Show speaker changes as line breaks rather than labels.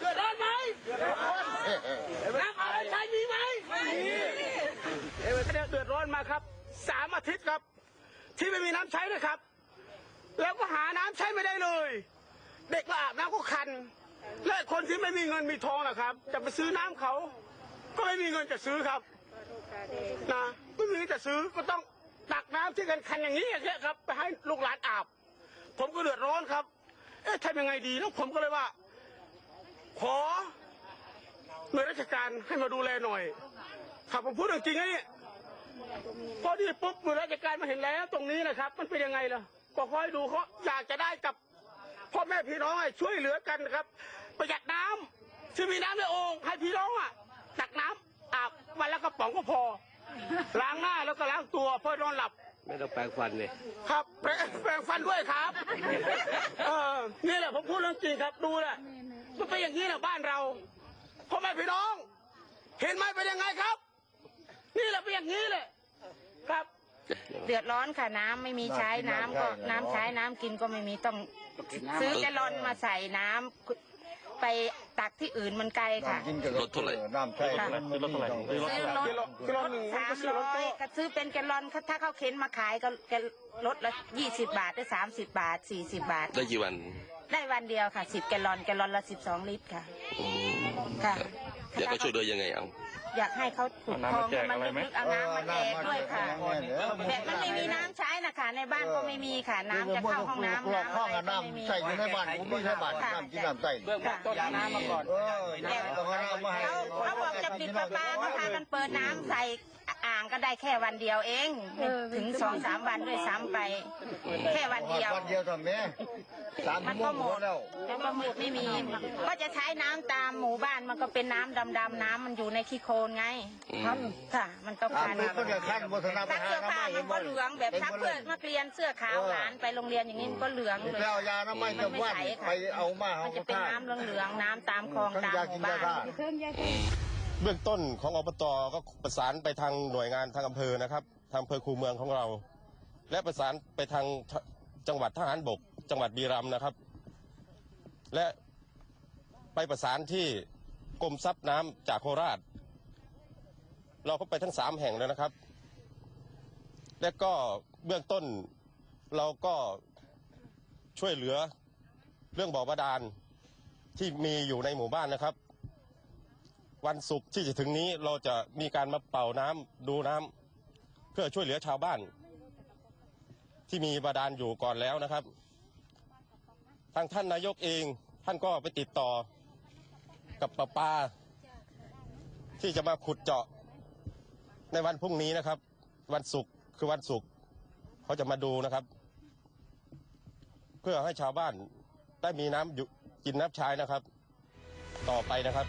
เดือดร้อนไหมน้ำอะไรใช้มีไหมไม่มีเอ้ยก็เนี่ยเดือดร้อนมาครับสามอาทิตย์ครับ ที่ไม่มีน้ำใช้นะครับ แล้วก็หาน้ำใช้ไม่ได้เลย เด็กมาอาบน้ำก็คัน และคนที่ไม่มีเงินมีทองนะครับ จะไปซื้อน้ำเขา ก็ไม่มีเงินจะซื้อครับนะไม่มีเงินจะซื้อก็ต้องตักน้ำที่กันคันอย่างนี้อย่างเงี้ยครับ ไปให้ลูกหลานอาบ ผมก็เดือดร้อนครับ เอ๊ะทำยังไงดีแล้วผมก็เลยว่า ขอหน่วยราชการให้มาดูแลหน่อยครับผมพูดเรื่องจริงนะนี่พอดีปุ๊บหน่วยราชการมาเห็นแล้ว ตรงนี้นะครับ มันเป็นยังไงล่ะก็คอยดูเขาอยากจะได้กับพ่อแม่พี่น้องช่วยเหลือกันนะครับ ประหยัดน้ำที่มีน้ำในโอ่งให้พี่น้องอะตักน้ำอาบวันละกระป๋องก็พอ ล้างหน้าแล้วก็ล้างตัวเพื่อนอนหลับ
ไม่ต้องแปลงฟันเลย
ครับแปรงแปรงฟันด้วยครับเออนี่แหละผมพูดเรื่องจริงครับดูแหละมันเป็นอย่างนี้แหละบ้านเราพ่อแม่พี่น้อง เห็นไหมเป็นยังไงครับ นี่แหละเป็นอย่างนี้เลยครับ
เดือดร้อนค่ะน้ำไม่มีใช้น้ำก็น้ำใช้น้ำกินก็ไม่มีต้องซื้อแกลลอนมาใส่น้ำ ไปตักที่อื่นมันไกลค่ะ
กินกับ
รถเท่าไหร่
น้ำใช่มันไม่มีต้อง
ซื้อรถ
กิโลกิโลหนึ่งมัน
สา
ก็
ม
ซื้อรถ
ร้อย
โต๊ะ
ก็ซื้อเป็นแกลลอนถ้าเขาเข็นมาขายก็แกลรถละยี่สิบบาทได้สามสิบบาทสี่สิบบาท
ได้กี่วัน
ได้วันเดียวค่ะสิบแกลลอนแกลลอนละสิบสองลิตรค่ะ
อืม
ค่ะ
อยากให้ช่วยเหลือยังไงเอา
อยากให้เขาขุดคลองให้มันลึกๆเอาน้ำมาแจกด้วยค่ะแต่มันไม่มีน้ำใช้นะคะในบ้านก็ไม่มีค่ะน้ำจะเข้าห้องน้ำ
หลอก
น้ำ
ห้
อะ
อง
ไร
กับ
ก็ไม่มี
น้ำใส่อยู่ในบ้านผมไม่ใช่บ้านน้ำกินน้ำใส่
เบื้องต้นน้ำมาก่อน
เออต้องเอาน้ำมาให้
เขาเขาบอกจะปิดประปาเขาพากันเปิดน้ำใส่อ่างก็ได้แค่วันเดียวเองถึงสองสามวันด้วยซ้ำไป แค่วันเดียว
วันเดียวทำไมสาม
มัน
โม
ก็
ง
หม
หม
ด
ดแล้ว
แล้วก็หมดไม่มี ก็จะใช้น้ำตามหมู่บ้านมันก็เป็นน้ำดำๆน้ำมันอยู่ในขี้โคลนไง
อืม
ค่ะ มันต้อง
ตาม
การ
ไปคนจะขั้นวัฒนธรรม
ซักเสื้อผ้ามันก็เหลืองแบบซักเพื่อนักเรียนเสื้อขาวหลานไปโรงเรียนอย่างนี้มันก็เหลืองเลย
แล้วยาน้ำมันจะว่านไปเอามา
มั
เอา
นจะเป็นน้ำเหลืองๆน้ำตามคลอง
ทั้ง
ตาม
ยา
ห
กิ
มู่
นยา
บ้าน
ท่า
เเบื้องต้นของอบตก็ประสานไปทางหน่วยงานทางอำเภอนะครับทางอำเภอคูเมืองของเรา และประสานไปทางจังหวัดทหารบก จังหวัดบีรัมนะครับ และไปประสานที่กรมทรัพย์น้ำจากโคราช เราก็ไปทั้งสามแห่งแล้วนะครับ และก็เบื้องต้นเราก็ช่วยเหลือเรื่องบ่อบาดาลที่มีอยู่ในหมู่บ้านนะครับ วันศุกร์ที่จะถึงนี้เราจะมีการมาเป่าน้ำดูน้ำเพื่อช่วยเหลือชาวบ้านที่มีบาดาลอยู่ก่อนแล้วนะครับ ทางท่านนายกเองท่านก็ไปติดต่อกับประปา ที่จะมาขุดเจาะในวันพรุ่งนี้นะครับ วันศุกร์คือวันศุกร์เขาจะมาดูนะครับ เพื่อให้ชาวบ้านได้มีน้ำอยู่กินน้ำใช้นะครับ ต่อไปนะครับ